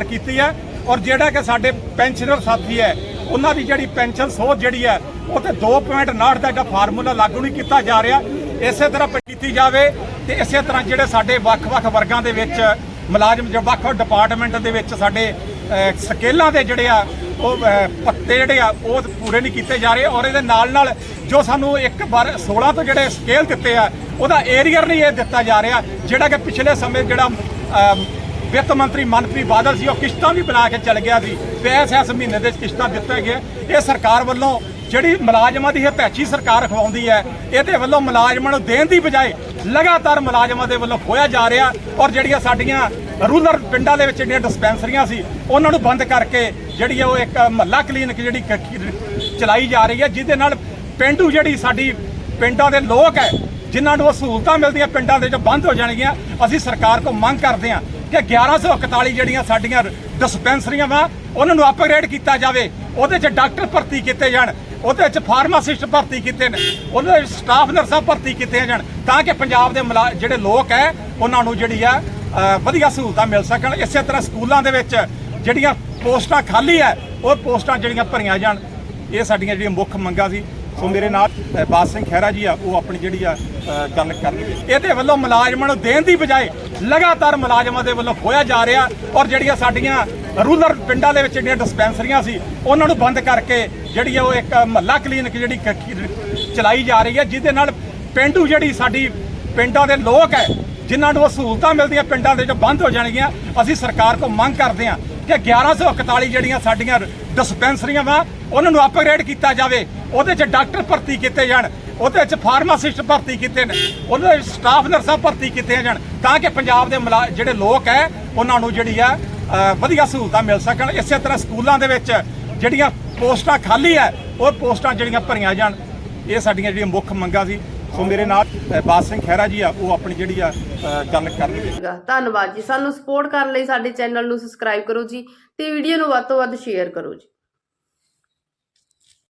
ਸਰਕਾਰ ਕੀਤੀ ਹੈ ਔਰ ਜਿਹੜਾ ਕਿ ਸਾਡੇ ਪੈਨਸ਼ਨਰ ਸਾਥੀ ਹੈ, ਉਹਨਾਂ ਦੀ ਜਿਹੜੀ ਪੈਨਸ਼ਨ ਸੋਧ ਜਿਹੜੀ ਹੈ, ਉਹ ਤੇ 2.59 ਦਾ ਜਿਹੜਾ ਫਾਰਮੂਲਾ ਲਾਗੂ ਨਹੀਂ ਕੀਤਾ ਜਾ ਰਿਹਾ। ਇਸੇ ਤਰ੍ਹਾਂ ਕੀਤੀ ਜਾਵੇ ਤੇ ਇਸੇ ਤਰ੍ਹਾਂ ਜਿਹੜੇ ਸਾਡੇ ਵੱਖ-ਵੱਖ ਵਰਗਾਂ ਦੇ ਵਿੱਚ ਮੁਲਾਜ਼ਮ ਜੋ ਵੱਖ-ਵੱਖ ਡਿਪਾਰਟਮੈਂਟ ਦੇ ਵਿੱਚ ਸਾਡੇ ਸਕੇਲਾਂ ਦੇ ਜਿਹੜੇ ਆ, ਉਹ ਪੱਤੇ ਜਿਹੜੇ ਆ, ਉਹ ਪੂਰੇ ਨਹੀਂ ਕੀਤੇ ਜਾ ਰਹੇ। ਔਰ ਇਹਦੇ ਨਾਲ ਨਾਲ ਜੋ ਸਾਨੂੰ ਇੱਕ ਵਾਰ 16 ਤੋਂ ਜਿਹੜੇ ਸਕੇਲ ਦਿੱਤੇ ਆ, ਉਹਦਾ ਏਰੀਅਰ ਨਹੀਂ ਇਹ ਦਿੱਤਾ ਜਾ ਰਿਹਾ, ਜਿਹੜਾ ਕਿ ਪਿਛਲੇ ਸਮੇਂ ਜਿਹੜਾ ਵਿੱਤ ਮੰਤਰੀ ਮਨਪ੍ਰੀਤ ਬਾਦਲ ਸੀ, ਉਹ ਕਿਸ਼ਤਾਂ ਵੀ ਬਣਾ ਕੇ ਚੱਲ ਗਿਆ ਸੀ। ਤੇ ਇਸ ਮਹੀਨੇ ਦੇ ਕਿਸ਼ਤਾਂ ਦਿੱਤੇ ਗਏ। ਇਹ ਸਰਕਾਰ ਵੱਲੋਂ ਜਿਹੜੀ ਮੁਲਾਜ਼ਮਾਂ ਦੀ ਹਤੈਚੀ ਸਰਕਾਰ ਖਵਾਉਂਦੀ ਹੈ, ਇਹਦੇ ਵੱਲੋਂ ਮੁਲਾਜ਼ਮਾਂ ਨੂੰ ਦੇਣ ਦੀ ਬਜਾਏ ਲਗਾਤਾਰ ਮੁਲਾਜ਼ਮਾਂ ਦੇ ਵੱਲੋਂ ਖੋਇਆ ਜਾ ਰਿਹਾ ਔਰ ਜਿਹੜੀਆਂ ਸਾਡੀਆਂ ਰੂਰਲ ਪਿੰਡਾਂ ਦੇ ਵਿੱਚ ਜਿਹੜੀਆਂ ਡਿਸਪੈਂਸਰੀਆਂ ਸੀ, ਉਹਨਾਂ ਨੂੰ ਬੰਦ ਕਰਕੇ ਜਿਹੜੀ ਉਹ ਇੱਕ ਮਹੱਲਾ ਕਲੀਨਿਕ ਜਿਹੜੀ ਚਲਾਈ ਜਾ ਰਹੀ ਹੈ, ਜਿਹਦੇ ਨਾਲ ਪਿੰਡੂ ਜਿਹੜੀ ਸਾਡੀ ਪਿੰਡਾਂ ਦੇ ਲੋਕ ਹੈ, ਜਿਨ੍ਹਾਂ ਨੂੰ ਉਹ ਸਹੂਲਤਾਂ ਮਿਲਦੀਆਂ ਪਿੰਡਾਂ ਦੇ ਵਿੱਚ ਬੰਦ ਹੋ ਜਾਣਗੀਆਂ, ਅਸੀਂ ਸਰਕਾਰ ਕੋਲ ਮੰਗ ਕਰਦੇ ਹਾਂ ਕਿ 1141 ਜਿਹੜੀਆਂ ਸਾਡੀਆਂ ਡਿਸਪੈਂਸਰੀਆਂ ਵਾ, ਉਹਨਾਂ ਨੂੰ ਅਪਗ੍ਰੇਡ ਕੀਤਾ ਜਾਵੇ। ਉਹਦੇ 'ਚ ਡਾਕਟਰ ਭਰਤੀ ਕੀਤੇ ਜਾਣ, ਉਹਦੇ ਵਿੱਚ ਫਾਰਮਾਸਿਸਟ ਭਰਤੀ ਕੀਤੇ ਨੇ, ਉਹਦੇ ਵਿੱਚ ਸਟਾਫ ਨਰਸਾਂ ਭਰਤੀ ਕੀਤੀਆਂ ਜਾਣ, ਤਾਂ ਕਿ ਪੰਜਾਬ ਦੇ ਮੁਲਾ- ਜਿਹੜੇ ਲੋਕ ਹੈ, ਉਹਨਾਂ ਨੂੰ ਜਿਹੜੀ ਆ ਵਧੀਆ ਸਹੂਲਤਾਂ ਮਿਲ ਸਕਣ। ਇਸੇ ਤਰ੍ਹਾਂ ਸਕੂਲਾਂ ਦੇ ਵਿੱਚ ਜਿਹੜੀਆਂ ਪੋਸਟਾਂ ਖਾਲੀ ਹੈ, ਉਹ ਪੋਸਟਾਂ ਜਿਹੜੀਆਂ ਭਰੀਆਂ ਜਾਣ। ਇਹ ਸਾਡੀਆਂ ਜਿਹੜੀਆਂ ਮੁੱਖ ਮੰਗਾਂ ਸੀ। ਸੋ ਮੇਰੇ ਨਾਲ ਅ, ਸਿੰਘ ਖਹਿਰਾ ਜੀ ਆ ਉਹ ਆਪਣੀ ਜਿਹੜੀ ਆ ਗੱਲ ਕਰਨਗੇ। ਇਹਦੇ ਵੱਲੋਂ ਮੁਲਾਜ਼ਮਾਂ ਨੂੰ ਦੇਣ ਦੀ ਬਜਾਏ ਲਗਾਤਾਰ ਮੁਲਾਜ਼ਮਾਂ ਦੇ ਵੱਲੋਂ ਖੋਇਆ ਜਾ ਰਿਹਾ ਔਰ ਜਿਹੜੀਆਂ ਸਾਡੀਆਂ ਰੂਰਲ ਪਿੰਡਾਂ ਦੇ ਵਿੱਚ ਜਿਹੜੀਆਂ ਡਿਸਪੈਂਸਰੀਆਂ ਸੀ ਉਹਨਾਂ ਨੂੰ ਬੰਦ ਕਰਕੇ ਜਿਹੜੀ ਉਹ ਇੱਕ ਮਹੱਲਾ ਕਲੀਨਿਕ ਜਿਹੜੀ ਚਲਾਈ ਜਾ ਰਹੀ ਹੈ ਜਿਹਦੇ ਨਾਲ ਪਿੰਡੂ ਜਿਹੜੀ ਸਾਡੀ ਪਿੰਡਾਂ ਦੇ ਲੋਕ ਹੈ ਜਿਨ੍ਹਾਂ ਨੂੰ ਉਹ ਸਹੂਲਤਾਂ ਮਿਲਦੀਆਂ ਪਿੰਡਾਂ ਦੇ ਵਿੱਚ ਬੰਦ ਹੋ ਜਾਣਗੀਆਂ, ਅਸੀਂ ਸਰਕਾਰ ਕੋਲ ਮੰਗ ਕਰਦੇ ਹਾਂ ਕਿ 1141 ਜਿਹੜੀਆਂ ਸਾਡੀਆਂ ਡਿਸਪੈਂਸਰੀਆਂ ਵਾ, ਉਹਨਾਂ ਨੂੰ ਅਪਗ੍ਰੇਡ ਕੀਤਾ ਜਾਵੇ। ਉਹਦੇ 'ਚ ਡਾਕਟਰ ਭਰਤੀ ਕੀਤੇ ਜਾਣ, ਉਹਦੇ 'ਚ ਫਾਰਮਾਸਿਸਟ ਭਰਤੀ ਕੀਤੇ ਨੇ, ਉਹਦੇ ਵਿੱਚ ਸਟਾਫ ਨਰਸਾਂ ਭਰਤੀ ਕੀਤੀਆਂ ਜਾਣ, ਤਾਂ ਕਿ ਪੰਜਾਬ ਦੇ ਮੁਲਾ- ਜਿਹੜੇ ਲੋਕ ਹੈ ਉਹਨਾਂ ਨੂੰ ਜਿਹੜੀ ਆ ਵਧੀਆ ਸਹੂਲਤਾਂ ਮਿਲ ਸਕਣ। ਇਸੇ ਤਰ੍ਹਾਂ ਸਕੂਲਾਂ ਦੇ ਵਿੱਚ ਜਿਹੜੀਆਂ ਪੋਸਟਾਂ ਖਾਲੀ ਹੈ ਉਹ ਪੋਸਟਾਂ ਜਿਹੜੀਆਂ ਭਰੀਆਂ ਜਾਣ। ਇਹ ਸਾਡੀਆਂ ਜਿਹੜੀਆਂ ਮੁੱਖ ਮੰਗਾਂ ਸੀ। ਸੋ ਮੇਰੇ ਨਾਲ ਅ, ਬਾਦ ਸਿੰਘ ਖਹਿਰਾ ਜੀ ਆ ਉਹ ਆਪਣੀ ਜਿਹੜੀ ਆ ਅ, ਗੱਲ ਕਰਨਗੇ। ਧੰਨਵਾਦ ਜੀ। ਸਾਨੂੰ ਸਪੋਰਟ ਕਰਨ ਲਈ ਸਾਡੇ ਚੈਨਲ ਨੂੰ ਸਬਸਕ੍ਰਾਈਬ ਕਰੋ ਜੀ ਤੇ ਵੀਡੀਓ ਨੂੰ ਵੱਧ ਤੋਂ ਵੱਧ ਸ਼ੇਅਰ ਕਰੋ ਜੀ।